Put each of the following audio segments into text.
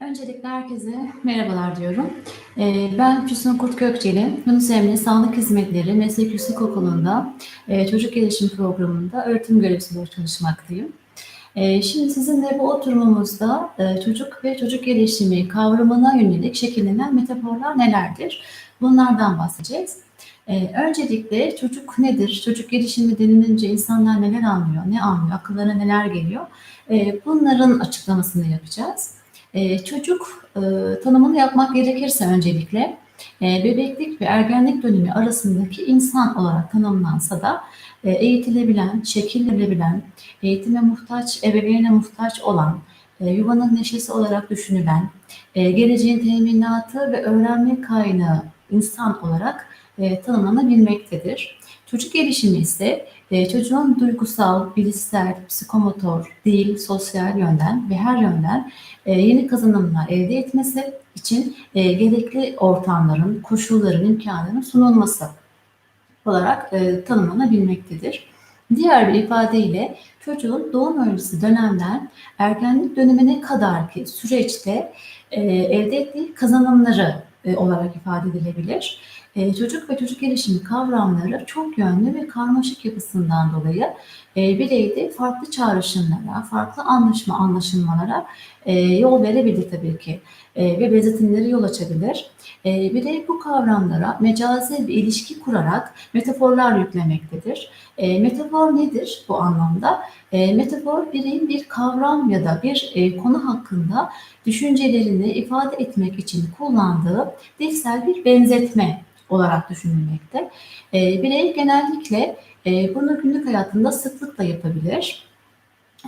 Öncelikle herkese merhabalar diyorum. Ee, Ben Füsun Kurt Gökçeli, Yunus Emre Sağlık Hizmetleri Meslek Yüksek Okulu'nda e, çocuk gelişim programında öğretim görevlisi olarak çalışmaktayım. Ee, Şimdi sizinle bu oturumumuzda e, çocuk ve çocuk gelişimi kavramına yönelik şekillenen metaforlar nelerdir? Bunlardan bahsedeceğiz. Öncelikle çocuk nedir? Çocuk gelişimi denilince insanlar neler anlıyor, ne anlıyor, akıllarına neler geliyor? Bunların açıklamasını yapacağız. Ee, çocuk e, tanımını yapmak gerekirse öncelikle e, bebeklik ve ergenlik dönemi arasındaki insan olarak tanımlansa da e, eğitilebilen, şekillenebilen, eğitime muhtaç, ebeveyne muhtaç olan, yuvanın neşesi olarak düşünülen, geleceğin teminatı ve öğrenme kaynağı insan olarak e, tanımlanabilmektedir. Çocuk gelişimi ise e, çocuğun duygusal, bilişsel, psikomotor, dil, sosyal yönden ve her yönden e, yeni kazanımlar elde etmesi için e, gerekli ortamların, koşulların, imkanların sunulması olarak e, tanımlanabilmektedir. Diğer bir ifadeyle çocuğun doğum öncesi dönemden ergenlik dönemine kadar ki süreçte elde ettiği kazanımları olarak ifade edilebilir. E, çocuk ve çocuk gelişimi kavramları çok yönlü ve karmaşık yapısından dolayı e, bireyde farklı çağrışımlara, farklı anlaşma anlaşılmalara e, yol verebilir tabii ki e, ve benzetimleri yol açabilir. E, birey bu kavramlara mecazi bir ilişki kurarak metaforlar yüklemektedir. E, metafor nedir bu anlamda? E, metafor bireyin bir kavram ya da bir e, konu hakkında düşüncelerini ifade etmek için kullandığı dilsel bir benzetme olarak düşünülmekte. E, birey genellikle e, bunu günlük hayatında sıklıkla yapabilir.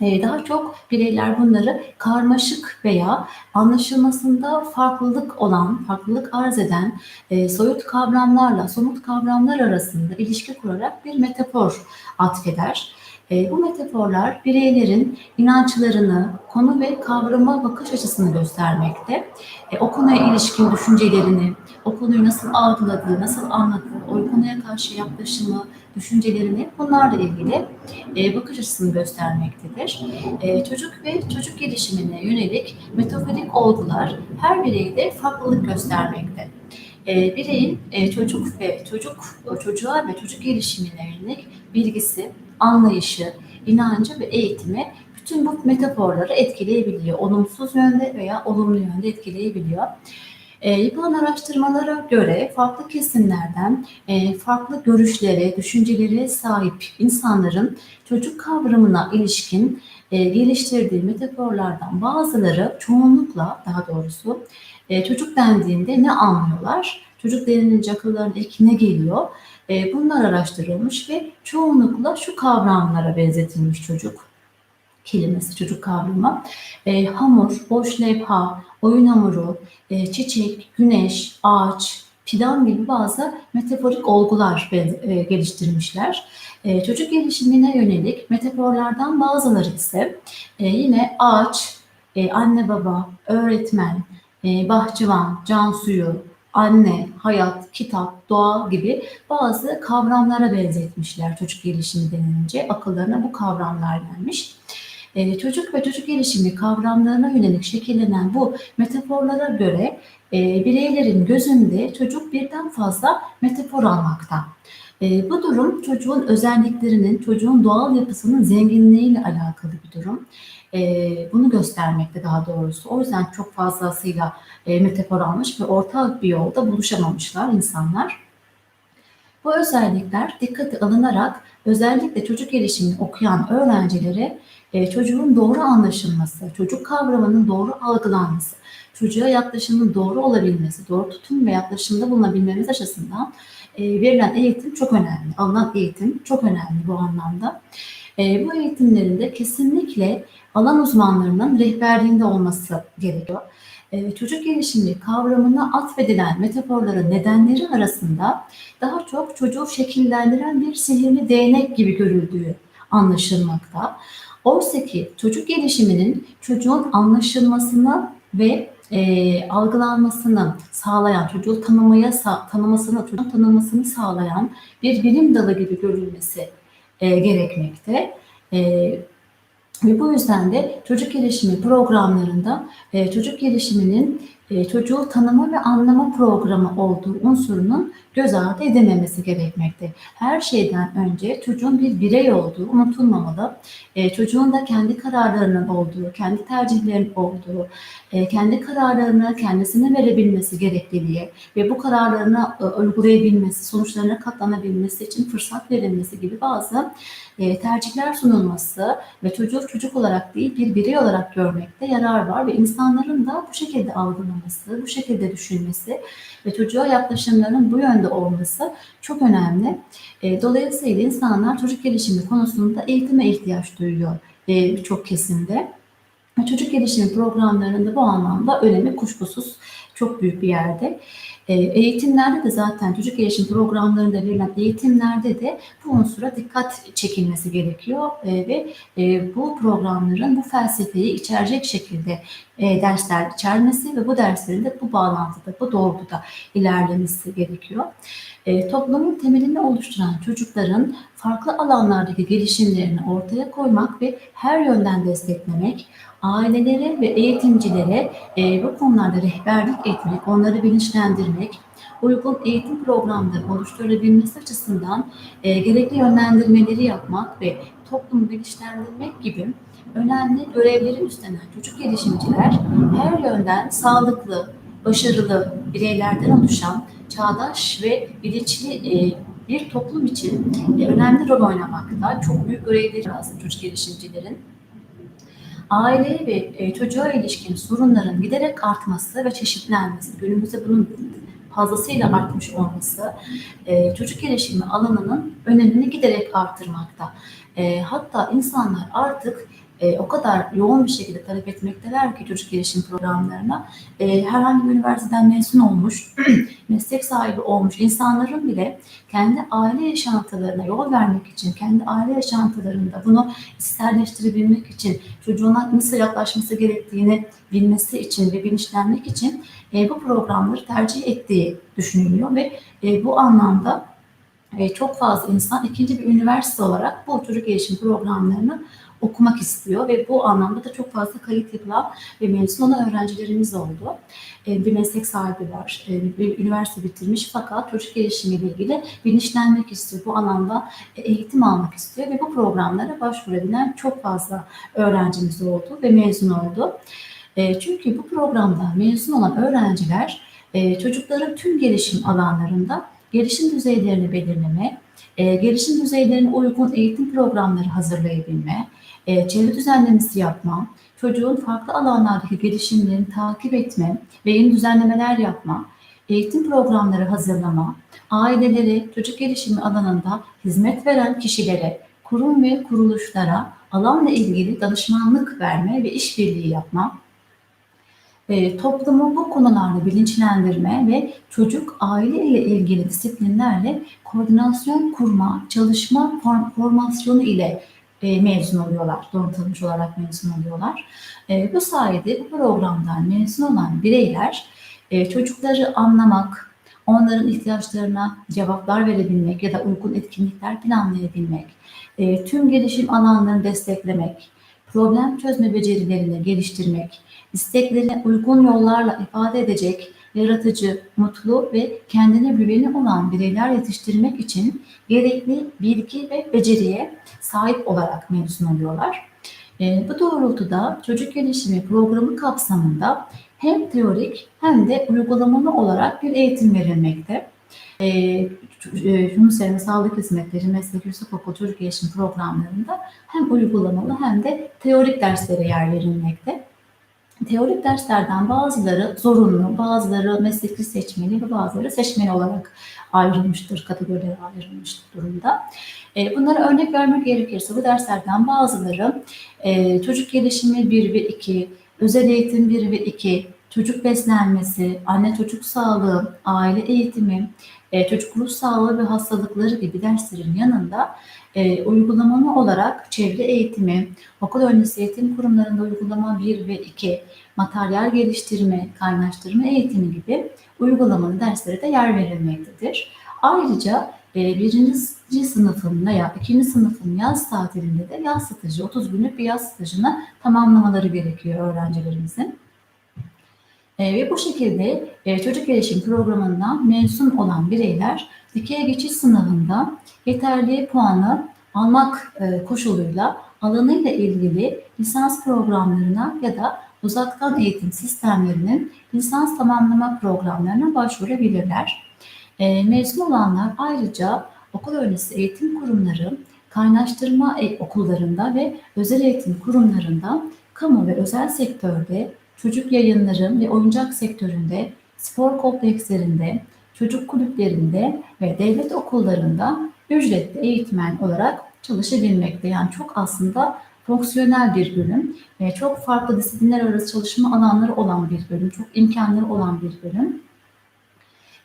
E, daha çok bireyler bunları karmaşık veya anlaşılmasında farklılık olan, farklılık arz eden e, soyut kavramlarla somut kavramlar arasında ilişki kurarak bir metafor atfeder. E, bu metaforlar bireylerin inançlarını, konu ve kavrama bakış açısını göstermekte. E, o konuya ilişkin düşüncelerini, o konuyu nasıl algıladığı, nasıl anladığı, o konuya karşı yaklaşımı, düşüncelerini bunlarla ilgili e, bakış açısını göstermektedir. Çocuk ve çocuk gelişimine yönelik metaforik olgular her bireyde farklılık göstermekte. Bireyin çocuk ve çocuk çocuğa ve çocuk gelişimine yönelik bilgisi, anlayışı, inancı ve eğitimi bütün bu metaforları etkileyebiliyor. Olumsuz yönde veya olumlu yönde etkileyebiliyor. E, yapılan araştırmalara göre farklı kesimlerden e, farklı görüşlere, düşüncelere sahip insanların çocuk kavramına ilişkin e, geliştirdiği metaforlardan bazıları çoğunlukla daha doğrusu e, çocuk dendiğinde ne anlıyorlar? Çocuk denilince akıllarına ilk ne geliyor? E, bunlar araştırılmış ve çoğunlukla şu kavramlara benzetilmiş çocuk kelimesi, çocuk kavramı. E, hamur, boş levha, oyun hamuru, e, çiçek, güneş, ağaç, fidan gibi bazı metaforik olgular e, geliştirmişler. E, çocuk gelişimine yönelik metaforlardan bazıları ise e, yine ağaç, e, anne baba, öğretmen, bahçıvan, can suyu, anne, hayat, kitap, doğa gibi bazı kavramlara benzetmişler çocuk gelişimi denilince. Akıllarına bu kavramlar gelmiş. Ee, çocuk ve çocuk gelişimi kavramlarına yönelik şekillenen bu metaforlara göre e, bireylerin gözünde çocuk birden fazla metafor almakta. E, bu durum çocuğun özelliklerinin, çocuğun doğal yapısının zenginliğiyle alakalı bir durum. E, bunu göstermekte daha doğrusu. O yüzden çok fazlasıyla e, metafor almış ve ortak bir yolda buluşamamışlar insanlar. Bu özellikler dikkate alınarak özellikle çocuk gelişimini okuyan öğrencilere e, çocuğun doğru anlaşılması, çocuk kavramının doğru algılanması, çocuğa yaklaşımın doğru olabilmesi, doğru tutum ve yaklaşımda bulunabilmemiz açısından e, verilen eğitim çok önemli. Alınan eğitim çok önemli bu anlamda. E, bu eğitimlerinde kesinlikle alan uzmanlarının rehberliğinde olması gerekiyor. E, çocuk gelişimi kavramına atfedilen metaforların nedenleri arasında daha çok çocuğu şekillendiren bir sihirli değnek gibi görüldüğü anlaşılmakta. Oysa ki çocuk gelişiminin çocuğun anlaşılmasını ve e, algılanmasını sağlayan, çocuğu tanımaya tanımasını, çocuğun tanımasını sağlayan bir bilim dalı gibi görülmesi e, gerekmekte. E, Ve bu yüzden de çocuk gelişimi programlarında e, çocuk gelişiminin e, çocuğu tanıma ve anlama programı olduğu unsurunun göz ardı edilmemesi gerekmekte. Her şeyden önce çocuğun bir birey olduğu unutulmamalı. E, çocuğun da kendi kararlarının olduğu, kendi tercihlerinin olduğu, e, kendi kararlarını kendisine verebilmesi gerekliliği ve bu kararlarını e, uygulayabilmesi, sonuçlarına katlanabilmesi için fırsat verilmesi gibi bazı tercihler sunulması ve çocuğu çocuk olarak değil bir birey olarak görmekte yarar var ve insanların da bu şekilde algılaması, bu şekilde düşünmesi ve çocuğa yaklaşımlarının bu yönde olması çok önemli. E, dolayısıyla insanlar çocuk gelişimi konusunda eğitime ihtiyaç duyuyor e, birçok kesimde. Çocuk gelişimi programlarında bu anlamda önemi kuşkusuz çok büyük bir yerde. E, eğitimlerde de zaten çocuk gelişim programlarında verilen eğitimlerde de bu unsura dikkat çekilmesi gerekiyor e, ve e, bu programların bu felsefeyi içerecek şekilde dersler içermesi ve bu derslerin de bu bağlantıda, bu doğrultuda ilerlemesi gerekiyor. Toplumun temelini oluşturan çocukların farklı alanlardaki gelişimlerini ortaya koymak ve her yönden desteklemek, ailelere ve eğitimcilere e, bu konularda rehberlik etmek, onları bilinçlendirmek, uygun eğitim programları oluşturabilmesi açısından e, gerekli yönlendirmeleri yapmak ve toplumu bilinçlendirmek gibi önemli görevleri üstlenen çocuk gelişimciler her yönden sağlıklı, başarılı bireylerden oluşan çağdaş ve bilinçli e, bir toplum için e, önemli rol oynamakta. Çok büyük görevleri aslında çocuk gelişimcilerin aile ve e, çocuğa ilişkin sorunların giderek artması ve çeşitlenmesi, günümüzde bunun fazlasıyla artmış olması e, çocuk gelişimi alanının önemini giderek artırmakta. E, hatta insanlar artık e, o kadar yoğun bir şekilde talep etmekteler ki çocuk gelişim programlarına. E, herhangi bir üniversiteden mezun olmuş, meslek sahibi olmuş insanların bile kendi aile yaşantılarına yol vermek için, kendi aile yaşantılarında bunu isterleştirebilmek için, çocuğuna nasıl yaklaşması gerektiğini bilmesi için ve bilinçlenmek için e, bu programları tercih ettiği düşünülüyor ve e, bu anlamda e, çok fazla insan ikinci bir üniversite olarak bu çocuk gelişim programlarını okumak istiyor ve bu anlamda da çok fazla kayıt ve mezun olan öğrencilerimiz oldu. E, bir meslek sahibi var, e, bir üniversite bitirmiş fakat çocuk gelişimiyle ilgili bilinçlenmek istiyor. Bu anlamda e, eğitim almak istiyor ve bu programlara başvurabilen çok fazla öğrencimiz oldu ve mezun oldu. Çünkü bu programda mezun olan öğrenciler çocukların tüm gelişim alanlarında gelişim düzeylerini belirleme, gelişim düzeylerine uygun eğitim programları hazırlayabilme, e, çevre düzenlemesi yapma, çocuğun farklı alanlardaki gelişimlerini takip etme ve yeni düzenlemeler yapma, eğitim programları hazırlama, aileleri çocuk gelişimi alanında hizmet veren kişilere, kurum ve kuruluşlara alanla ilgili danışmanlık verme ve işbirliği yapma, e, toplumu bu konularda bilinçlendirme ve çocuk aile ile ilgili disiplinlerle koordinasyon kurma, çalışma form, formasyonu ile e, mezun oluyorlar. Donatılmış olarak mezun oluyorlar. E, bu sayede bu programdan mezun olan bireyler e, çocukları anlamak, onların ihtiyaçlarına cevaplar verebilmek ya da uygun etkinlikler planlayabilmek, e, tüm gelişim alanlarını desteklemek, problem çözme becerilerini geliştirmek, isteklerine uygun yollarla ifade edecek yaratıcı, mutlu ve kendine güveni olan bireyler yetiştirmek için gerekli bilgi ve beceriye sahip olarak mezun oluyorlar. E, bu doğrultuda çocuk gelişimi programı kapsamında hem teorik hem de uygulamalı olarak bir eğitim verilmekte. E, Yunus Emre Sağlık Hizmetleri Meslek Yusufokul Çocuk Gelişim programlarında hem uygulamalı hem de teorik derslere yer verilmekte. Teorik derslerden bazıları zorunlu, bazıları mesleki seçmeli ve bazıları seçmeli olarak ayrılmıştır, kategorilere ayrılmış durumda. E, bunlara örnek vermek gerekirse bu derslerden bazıları e, çocuk gelişimi 1 ve 2, özel eğitim 1 ve 2, çocuk beslenmesi, anne çocuk sağlığı, aile eğitimi, e, çocuk ruh sağlığı ve hastalıkları gibi derslerin yanında e, uygulamalı olarak çevre eğitimi, okul öncesi eğitim kurumlarında uygulama 1 ve 2, materyal geliştirme, kaynaştırma eğitimi gibi uygulamalı derslere de yer verilmektedir. Ayrıca e, birinci sınıfın veya ikinci sınıfın yaz tatilinde de yaz stajı, 30 günlük bir yaz stajını tamamlamaları gerekiyor öğrencilerimizin. E, ve bu şekilde e, çocuk gelişim programından mezun olan bireyler dikey geçiş sınavında yeterli puanı almak e, koşuluyla alanıyla ilgili lisans programlarına ya da uzaktan eğitim sistemlerinin lisans tamamlama programlarına başvurabilirler. E, mezun olanlar ayrıca okul öncesi eğitim kurumları, kaynaştırma e- okullarında ve özel eğitim kurumlarında kamu ve özel sektörde çocuk yayınları ve oyuncak sektöründe, spor komplekslerinde, çocuk kulüplerinde ve devlet okullarında ücretli eğitmen olarak çalışabilmekte. Yani çok aslında fonksiyonel bir bölüm, çok farklı disiplinler arası çalışma alanları olan bir bölüm, çok imkanları olan bir bölüm.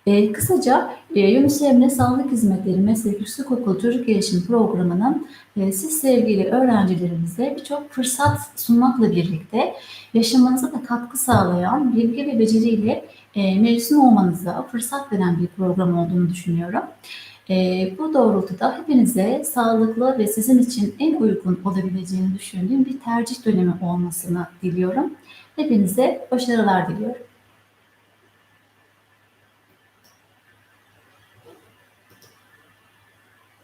E, kısaca e, Yunus Emre Sağlık Hizmetleri Meslek Yüksekokulu Çocuk Gelişim Programı'nın e, siz sevgili öğrencilerimize birçok fırsat sunmakla birlikte yaşamanıza da katkı sağlayan bilgi ve beceriyle e, mezun olmanıza fırsat veren bir program olduğunu düşünüyorum. E, bu doğrultuda hepinize sağlıklı ve sizin için en uygun olabileceğini düşündüğüm bir tercih dönemi olmasını diliyorum. Hepinize başarılar diliyorum.